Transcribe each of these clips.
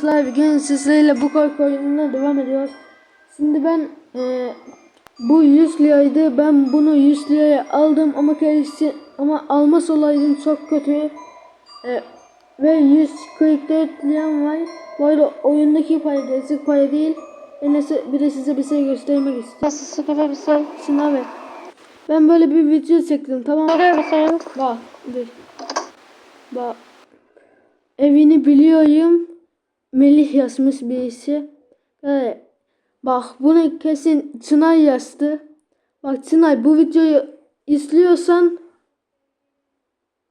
Arkadaşlar bugün sizlerle bu korku oyununa devam ediyoruz. Şimdi ben e, bu 100 liraydı. Ben bunu 100 liraya aldım ama kendisi ama almaz olaydım çok kötü. E, ve 144 liram var. Bu arada oyundaki para gerçek para değil. En bir de size bir şey göstermek istiyorum. Nasıl sıkıntı bir şey? Şuna ver. Ben böyle bir video çektim tamam mı? Musun? Bak dur. Bak. Evini biliyorum. Melih yazmış birisi. Evet. Bak bunu kesin Çınar yazdı. Bak Çınar bu videoyu izliyorsan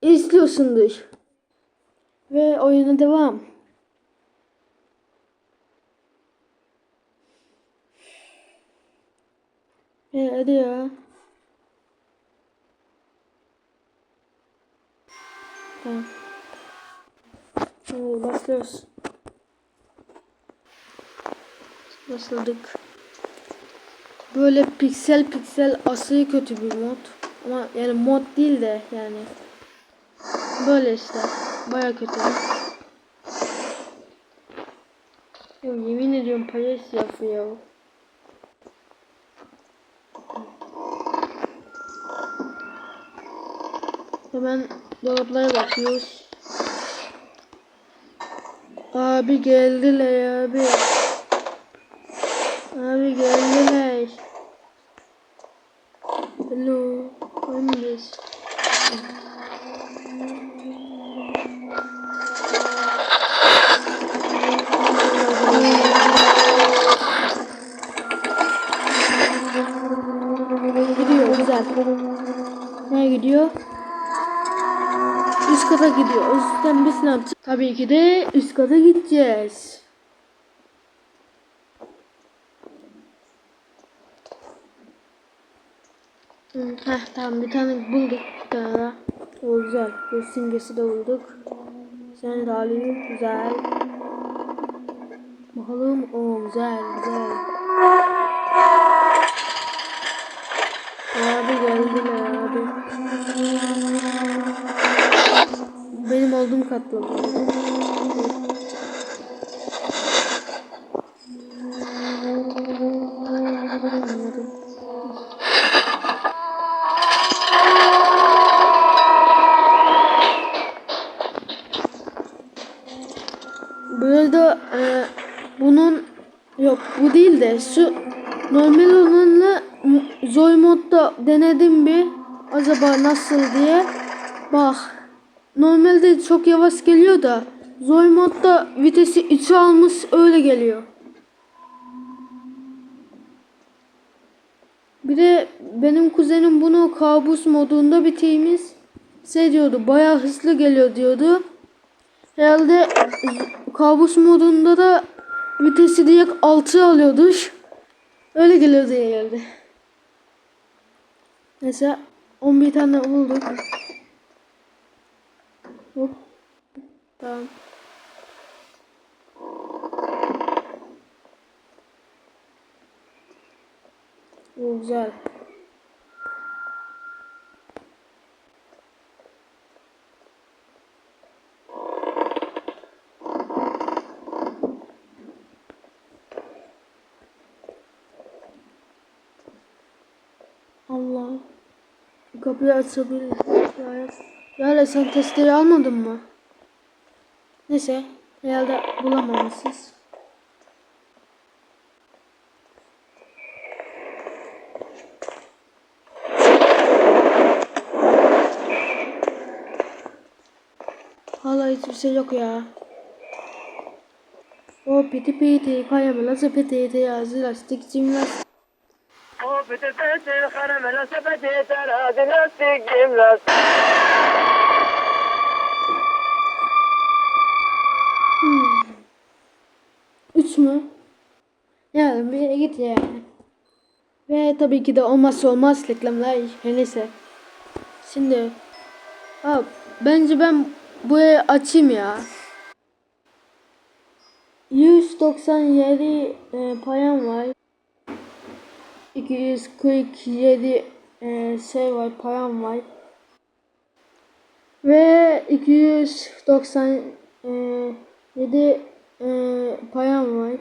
izliyorsundur. Ve oyuna devam. E, hadi ya. Tamam. Başlıyoruz. Başladık. Böyle piksel piksel aşırı kötü bir mod. Ama yani mod değil de yani. Böyle işte. Baya kötü. Yo, yemin ediyorum payas yapıyor. Hemen dolaplara bakıyoruz. Abi geldiler. Abi geldiler. Hello. Öndeyiz. Gidiyor güzel. Nereye gidiyor? Üst kata gidiyor. O yüzden biz ne yapacağız? Tabii ki de üst kata gideceğiz. Heh tamam bir tane bulduk. Bir daha. O güzel. Bir simgesi de bulduk. Sen de. Güzel. Bakalım. O güzel güzel. Abi geldiler abi. Benim olduğum katlı. Şu normal olanla zor modda denedim bir acaba nasıl diye bak normalde çok yavaş geliyor da zor modda vitesi 3'e almış öyle geliyor. Bir de benim kuzenim bunu kabus modunda bitirmiş. Şey diyordu bayağı hızlı geliyor diyordu. Herhalde kabus modunda da vitesi direkt 6 alıyordu. Öyle geliyordu herhalde. Mesela 11 tane bulduk. Hop. Tamam. O güzel. Allah. Bu Kapıyı açabilir. Ya, ya sen testleri almadın mı? Neyse. Herhalde bulamamışsınız. Hala hiçbir şey yok ya. O piti piti kayamela sepeti yazı lastik cimnastik. Gimnastik. Üç mü? Yani bir git yani. Ve tabii ki de olmazsa olmaz reklamlar. Her neyse. Şimdi ha, bence ben burayı açayım ya. 197 e, payam var. 247 e, şey var param var. Ve 297 eee payam var.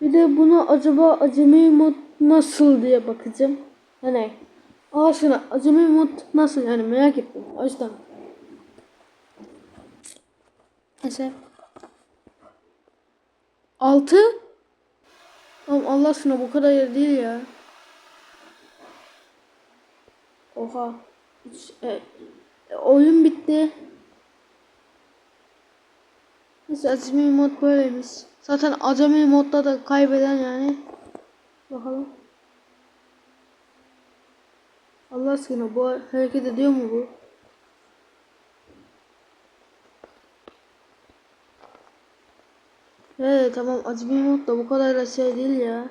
Bir de buna acaba acemi mod nasıl diye bakacağım. Hani aslında acemi mod nasıl yani merak ettim. O yüzden. Neyse. 6 Oğlum Allah aşkına bu kadar yer değil ya. Oha. Hiç, e, e, oyun bitti. Neyse acemi mod böyleymiş. Zaten acemi modda da kaybeden yani. Bakalım. Allah aşkına bu hareket ediyor mu bu? Evet tamam acemi mod da bu kadar da şey değil ya.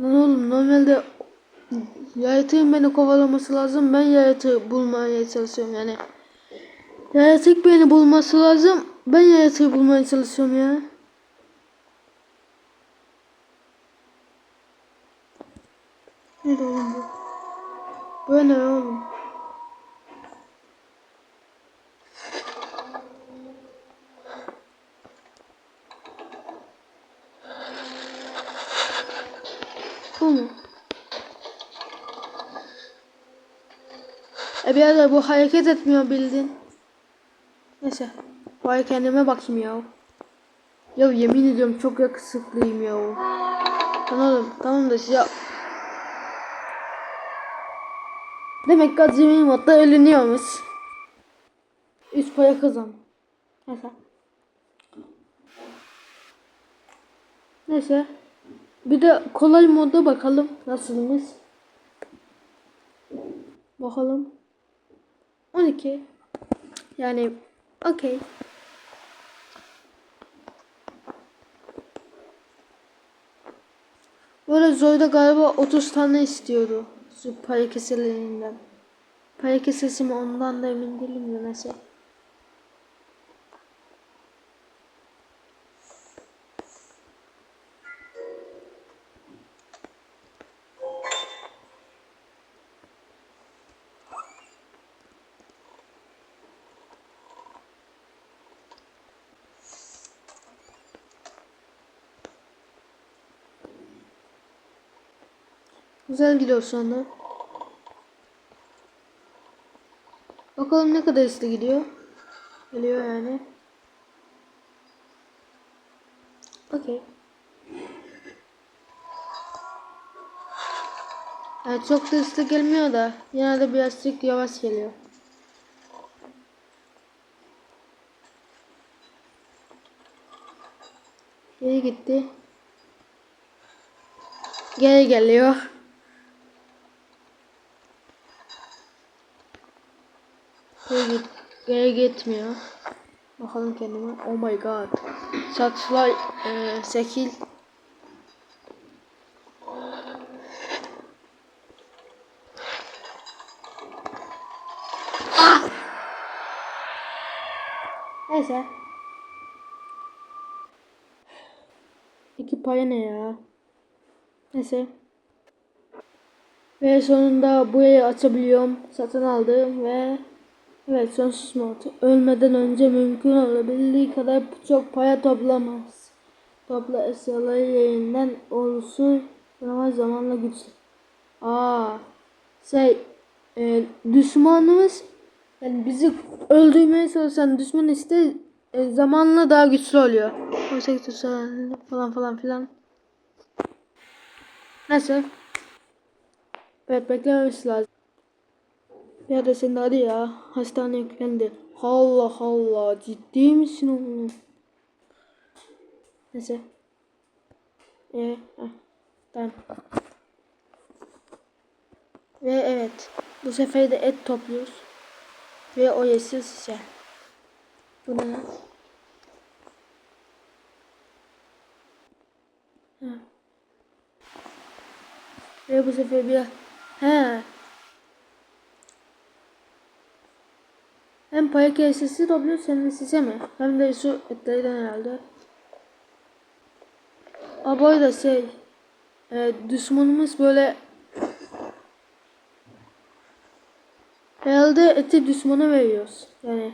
Lan oğlum normalde yaratığın beni kovalaması lazım. Ben yaratığı bulmaya çalışıyorum yani. Yaratık beni bulması lazım. Ben yaratığı bulmaya çalışıyorum ya. Ne oğlum bu? Bu ne oğlum? Bu mu? Bir ara bu hareket etmiyor bildin. Neyse. Bari kendime bakayım ya. Ya yemin ediyorum çok yakışıklıyım ya. Oğlum tamam da ya. Demek ki acemi modda ölünüyormuş. Üst paya kazan. Neyse. Neyse. Bir de kolay modda bakalım nasılmış. Bakalım. 12. Yani okey. Böyle Zoy'da galiba 30 tane istiyordu. Şu para keselerinden. Para kesesi mi ondan da emin değilim de neyse. Güzel gidiyor şu anda. Bakalım ne kadar hızlı gidiyor. Geliyor yani. Okey. Yani çok da hızlı gelmiyor da yine de birazcık yavaş geliyor. Geri gitti. Geri geliyor. Geri, git, geri gitmiyor. Bakalım kendime. Oh my god. Saçlar e, şekil. Ah! Neyse. İki paya ne ya? Neyse. Ve sonunda burayı açabiliyorum. Satın aldım ve evet sonsuz mod. Ölmeden önce mümkün olabildiği kadar çok para toplamaz. Topla eşyaları yerinden olsun ama zamanla güçlü. Aa, şey e, düşmanımız yani bizi öldürmeye çalışan düşman işte e, zamanla daha güçlü oluyor. Oysa falan falan filan. Neyse. Evet beklememiz lazım. Da senin hadi ya. Hastane yüklendi. Allah Allah. Ciddi misin oğlum? Neyse. Ee, heh, tamam. Ve evet. Bu sefer de et topluyoruz. Ve o yeşil şişe. Bu. Ve bu sefer bir he hem paya kesesi topluyoruz hem size mi? Hem de şu etlerden herhalde. Bu arada şey e, düşmanımız böyle herhalde eti düşmana veriyoruz. Yani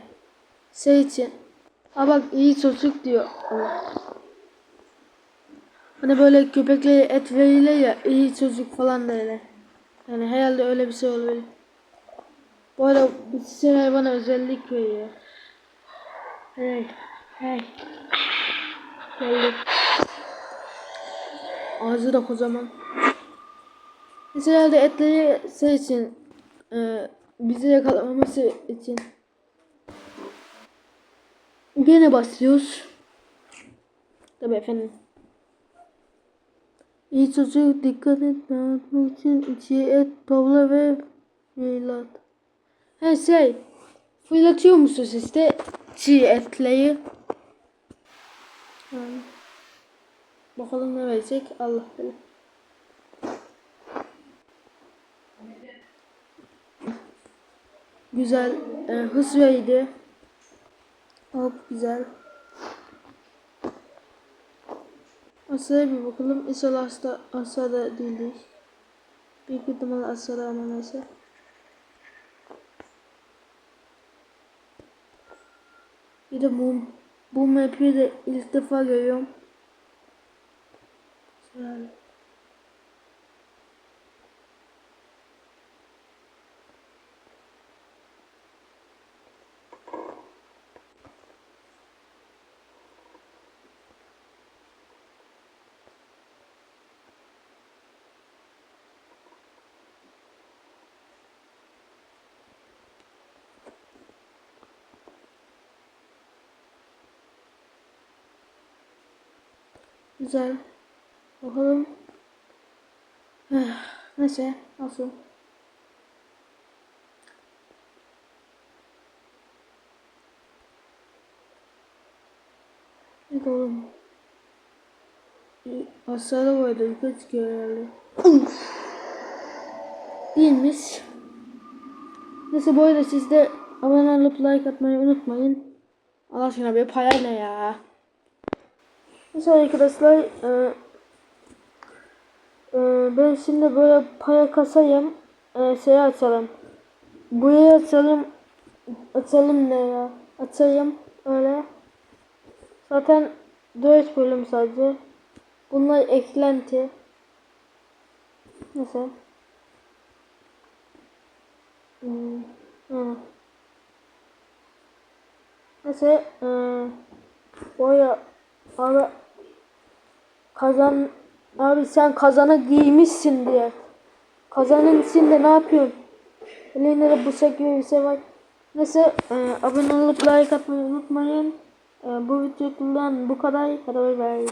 şey için. Ha bak iyi çocuk diyor. Hani böyle köpeklere et verilir ya iyi çocuk falan derler. Yani herhalde öyle bir şey olabilir. Bu arada bu çiçekler bana özellik veriyor. Hey, hey. Geldi. Ağzı da kocaman. Biz herhalde etleri şey için e, bizi yakalamaması için gene basıyoruz. Tabii efendim. İyi çocuk dikkat et dağıtmak için içi et, tavla ve fıylat. Her şey fırlatıyor musunuz işte çiğ etleri? Yani. Bakalım ne verecek Allah bilir. Güzel e, hız verdi. Hop güzel. Asya'ya bir bakalım. İnşallah hasta Asya'da değildir. Büyük ihtimalle Asya'da ama neyse. De bu, bu map'i de ilk defa görüyorum. Güzel. Güzel. Bakalım. Eh, Neyse. Nasıl? Ne oğlum? Aşağıda vardı. Yukarı çıkıyor herhalde. Değilmiş. Neyse bu arada siz de abone olup like atmayı unutmayın. Allah aşkına bir ne ya? Neyse arkadaşlar e, e, ben şimdi böyle para kasayım e, şey açalım. Buraya açalım açalım ne ya? Açayım öyle. Zaten 4 bölüm sadece. Bunlar eklenti. Neyse. Hmm, hı. neyse e, boya ara Kazan abi sen kazana giymişsin diye. Kazanın içinde ne yapıyorsun? Elinde de bıçak gibi bir şey var. Neyse e, abone olup like atmayı unutmayın. E, bu videodan bu kadar. Hadi bay bay.